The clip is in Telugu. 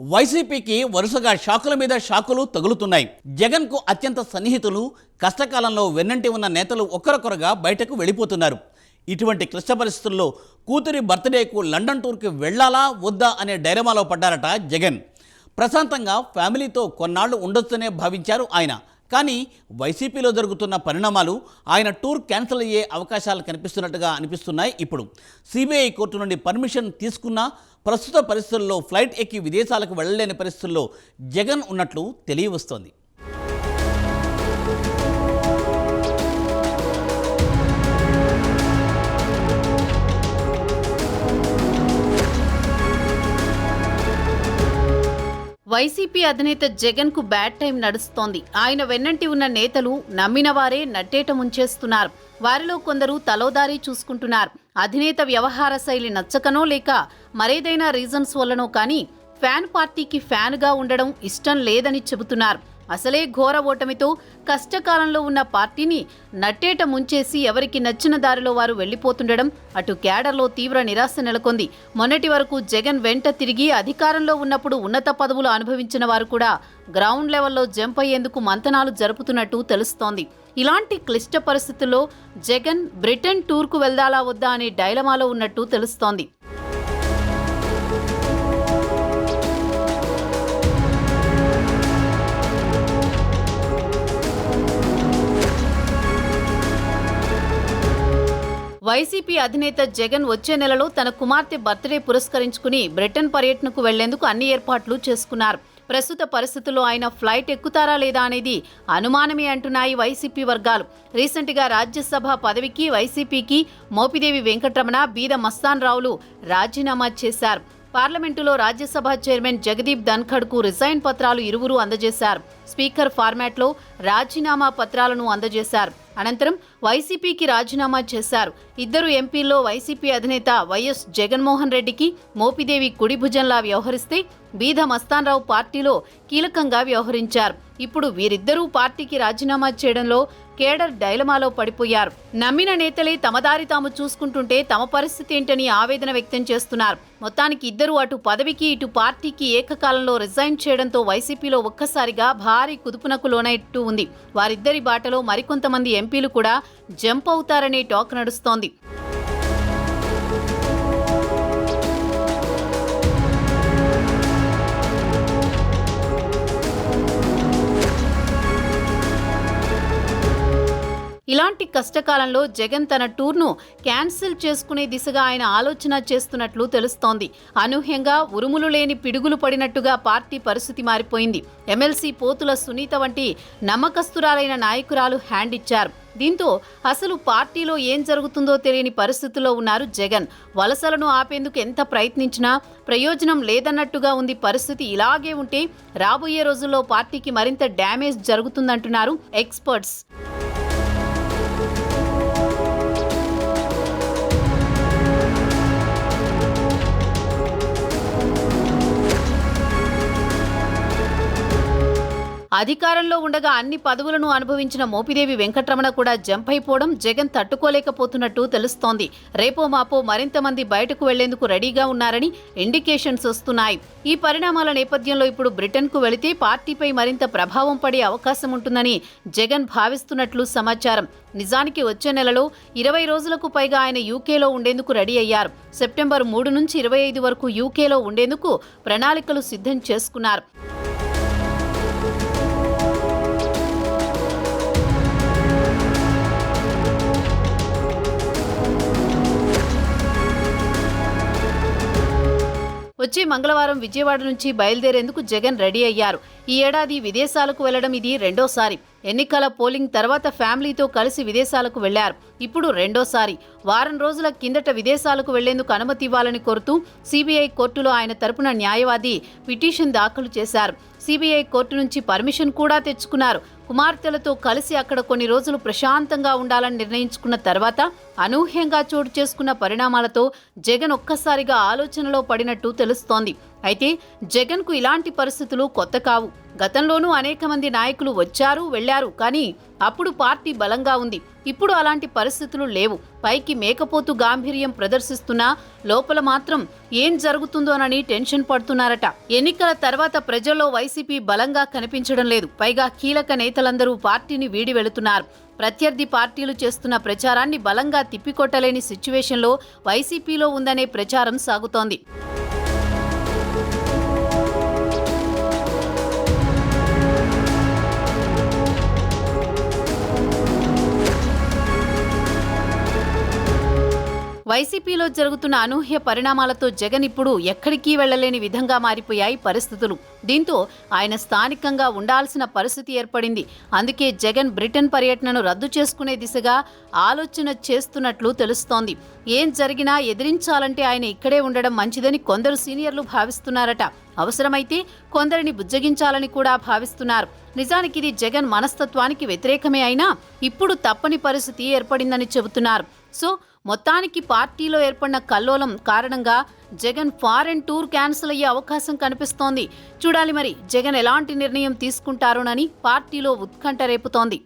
వైసీపీకి వరుసగా షాకుల మీద షాకులు తగులుతున్నాయి. జగన్కు అత్యంత సన్నిహితులు కష్టకాలంలో వెన్నంటి ఉన్న నేతలు ఒకరొకరుగా బయటకు వెళ్ళిపోతున్నారు. ఇటువంటి క్లిష్ట పరిస్థితుల్లో కూతురి బర్త్డేకు లండన్ టూర్కి వెళ్ళాలా వద్దా అనే డైరమాలో పడ్డారట జగన్. ప్రశాంతంగా ఫ్యామిలీతో కొన్నాళ్ళు ఉండొచ్చనే భావించారు ఆయన. కానీ వైసీపీలో జరుగుతున్న పరిణామాలు ఆయన టూర్ క్యాన్సిల్ అయ్యే అవకాశాలు కనిపిస్తున్నట్టుగా అనిపిస్తున్నాయి ఇప్పుడు. సిబిఐ కోర్టు నుండి పర్మిషన్ తీసుకున్నా ప్రస్తుత పరిస్థితుల్లో ఫ్లైట్ ఎక్కి విదేశాలకు వెళ్ళలేని పరిస్థితుల్లో జగన్ ఉన్నట్లు తెలియవస్తోంది. వైసీపీ అధినేత జగన్కు బ్యాడ్ టైం నడుస్తోంది. ఆయన వెన్నంటి ఉన్న నేతలు నమ్మిన వారే నట్టేట ముంచేస్తున్నారు. వారిలో కొందరు తలోదారి చూసుకుంటున్నారు. అధినేత వ్యవహార శైలి నచ్చకనో లేక మరేదైనా రీజన్స్ వల్లనో కానీ ఫ్యాన్ పార్టీకి ఫ్యాన్గా ఉండడం ఇష్టం లేదని చెబుతున్నారు. అసలే ఘోర ఓటమితో కష్టకాలంలో ఉన్న పార్టీని నట్టేట ముంచేసి ఎవరికి నచ్చిన దారిలో వారు వెళ్ళిపోతుండడం అటు క్యాడర్లో తీవ్ర నిరాశ నెలకొంది. మొన్నటి వరకు జగన్ వెంట తిరిగి అధికారంలో ఉన్నప్పుడు ఉన్నత పదవులు అనుభవించిన వారు కూడా గ్రౌండ్ లెవెల్లో జంప్ అయ్యేందుకు మంతనాలు జరుపుతున్నట్టు తెలుస్తోంది. ఇలాంటి క్లిష్ట పరిస్థితుల్లో జగన్ బ్రిటన్ టూర్కు వెళ్దాలా వద్దా అనే డైలమాలో ఉన్నట్టు తెలుస్తోంది. వైసీపీ అధినేత జగన్ వచ్చే నెలలో తన కుమార్తె బర్త్డే పురస్కరించుకుని బ్రిటన్ పర్యటనకు వెళ్ళేందుకు అన్ని ఏర్పాట్లు చేసుకున్నారు. ప్రస్తుత పరిస్థితుల్లో ఆయన ఫ్లైట్ ఎక్కుతారా లేదా అనేది అనుమానమే అంటున్నాయి వైసీపీ వర్గాలు. రీసెంట్గా రాజ్యసభ పదవికి వైసీపీకి మోపిదేవి వెంకటరమణ బీద మస్తాన్ రావులు రాజీనామా చేశారు. పార్లమెంటులో రాజ్యసభ చైర్మన్ జగదీప్ ధన్ఖడ్కు రిజైన్ పత్రాలు ఇరువురు అందజేశారు. స్పీకర్ ఫార్మాట్లో రాజీనామా పత్రాలను అందజేశారు. అనంతరం వైసీపీకి రాజీనామా చేశారు. ఇద్దరు ఎంపీల్లో వైసీపీ అధినేత వైఎస్ జగన్మోహన్ రెడ్డికి మోపిదేవి కుడి భుజంలా వ్యవహరిస్తే బీద మస్తాన్రావు పార్టీలో కీలకంగా వ్యవహరించారు. ఇప్పుడు వీరిద్దరూ పార్టీకి రాజీనామా చేయడంలో కేడర్ డైలమాలో పడిపోయారు. నమ్మిన నేతలే తమ దారి తాము చూసుకుంటుంటే తమ పరిస్థితి ఏంటని ఆవేదన వ్యక్తం చేస్తున్నారు. మొత్తానికి ఇద్దరు అటు పదవికి ఇటు పార్టీకి ఏకకాలంలో రిజైన్ చేయడంతో వైసీపీలో ఒక్కసారిగా భారీ కుదుపునకు లోనైట్టు ఉంది. వారిద్దరి బాటలో మరికొంతమంది ఎంపీలు కూడా జంప్ అవుతారనే టాక్ నడుస్తోంది. ఇలాంటి కష్టకాలంలో జగన్ తన టూర్ను క్యాన్సిల్ చేసుకునే దిశగా ఆయన ఆలోచన చేస్తున్నట్లు తెలుస్తోంది. అనూహ్యంగా ఉరుములు లేని పిడుగులు పడినట్టుగా పార్టీ పరిస్థితి మారిపోయింది. ఎమ్మెల్సీ పోతుల సునీత వంటి నమ్మకస్తురాలైన నాయకురాలు హ్యాండ్ ఇచ్చారు. దీంతో అసలు పార్టీలో ఏం జరుగుతుందో తెలియని పరిస్థితుల్లో ఉన్నారు జగన్. వలసలను ఆపేందుకు ఎంత ప్రయత్నించినా ప్రయోజనం లేదన్నట్టుగా ఉంది పరిస్థితి. ఇలాగే ఉంటే రాబోయే రోజుల్లో పార్టీకి మరింత డ్యామేజ్ జరుగుతుందంటున్నారు ఎక్స్పర్ట్స్. Thank you. అధికారంలో ఉండగా అన్ని పదవులను అనుభవించిన మోపిదేవి వెంకటరమణ కూడా జంప్ అయిపోవడం జగన్ తట్టుకోలేకపోతున్నట్టు తెలుస్తోంది. రేపో మాపో మరింత మంది బయటకు వెళ్ళేందుకు రెడీగా ఉన్నారని ఇండికేషన్స్ వస్తున్నాయి. ఈ పరిణామాల నేపథ్యంలో ఇప్పుడు బ్రిటన్కు వెళితే పార్టీపై మరింత ప్రభావం పడే అవకాశం ఉంటుందని జగన్ భావిస్తున్నట్లు సమాచారం. నిజానికి వచ్చే నెలలో ఇరవై రోజులకు పైగా ఆయన యూకేలో ఉండేందుకు రెడీ అయ్యారు. సెప్టెంబర్ మూడు నుంచి ఇరవై ఐదు వరకు యూకేలో ఉండేందుకు ప్రణాళికలు సిద్ధం చేసుకున్నారు. వచ్చే మంగళవారం విజయవాడ నుంచి బయలుదేరేందుకు జగన్ రెడీ అయ్యారు. ఈ ఏడాది విదేశాలకు వెళ్ళడం ఇది రెండోసారి. ఎన్నికల పోలింగ్ తర్వాత ఫ్యామిలీతో కలిసి విదేశాలకు వెళ్ళారు. ఇప్పుడు రెండోసారి. వారం రోజుల కిందట విదేశాలకు వెళ్ళేందుకు అనుమతి ఇవ్వాలని కోరుతూ సిబిఐ కోర్టులో ఆయన తరపున న్యాయవాది పిటిషన్ దాఖలు చేశారు. సిబిఐ కోర్టు నుంచి పర్మిషన్ కూడా తెచ్చుకున్నారు. కుమార్తెలతో కలిసి అక్కడ కొన్ని రోజులు ప్రశాంతంగా ఉండాలని నిర్ణయించుకున్న తర్వాత అనూహ్యంగా చోటు చేసుకున్న పరిణామాలతో జగన్ ఒక్కసారిగా ఆలోచనలో పడినట్టు తెలుస్తోంది. అయితే జగన్కు ఇలాంటి పరిస్థితులు కొత్త కావు. గతంలోనూ అనేక మంది నాయకులు వచ్చారు వెళ్ళారు కానీ అప్పుడు పార్టీ బలంగా ఉంది. ఇప్పుడు అలాంటి పరిస్థితులు లేవు. పైకి మేకపోతు గాంభీర్యం ప్రదర్శిస్తున్నా లోపల మాత్రం ఏం జరుగుతుందోనని టెన్షన్ పడుతున్నారట. ఎన్నికల తర్వాత ప్రజల్లో వైసీపీ బలంగా కనిపించడం లేదు. పైగా కీలక నేతలందరూ పార్టీని వీడి వెళుతున్నారు. ప్రత్యర్థి పార్టీలు చేస్తున్న ప్రచారాన్ని బలంగా తిప్పికొట్టలేని సిచ్యువేషన్లో వైసీపీలో ఉందనే ప్రచారం సాగుతోంది. వైసీపీలో జరుగుతున్న అనూహ్య పరిణామాలతో జగన్ ఇప్పుడు ఎక్కడికి వెళ్ళలేని విధంగా మారిపోయాయి పరిస్థితులు. దీంతో ఆయన స్థానికంగా ఉండాల్సిన పరిస్థితి ఏర్పడింది. అందుకే జగన్ బ్రిటన్ పర్యటనను రద్దు చేసుకునే దిశగా ఆలోచన చేస్తున్నట్లు తెలుస్తోంది. ఏం జరిగినా ఎదిరించాలంటే ఆయన ఇక్కడే ఉండడం మంచిదని కొందరు సీనియర్లు భావిస్తున్నారట. అవసరమైతే కొందరిని బుజ్జగించాలని కూడా భావిస్తున్నారు. నిజానికి ఇది జగన్ మనస్తత్వానికి వ్యతిరేకమే అయినా ఇప్పుడు తప్పని పరిస్థితి ఏర్పడిందని చెబుతున్నారు. సో మొత్తానికి పార్టీలో ఏర్పడిన కల్లోలం కారణంగా జగన్ ఫారెన్ టూర్ క్యాన్సిల్ అయ్యే అవకాశం కనిపిస్తోంది. చూడాలి మరి జగన్ ఎలాంటి నిర్ణయం తీసుకుంటారోనని పార్టీలో ఉత్కంఠ రేపుతోంది.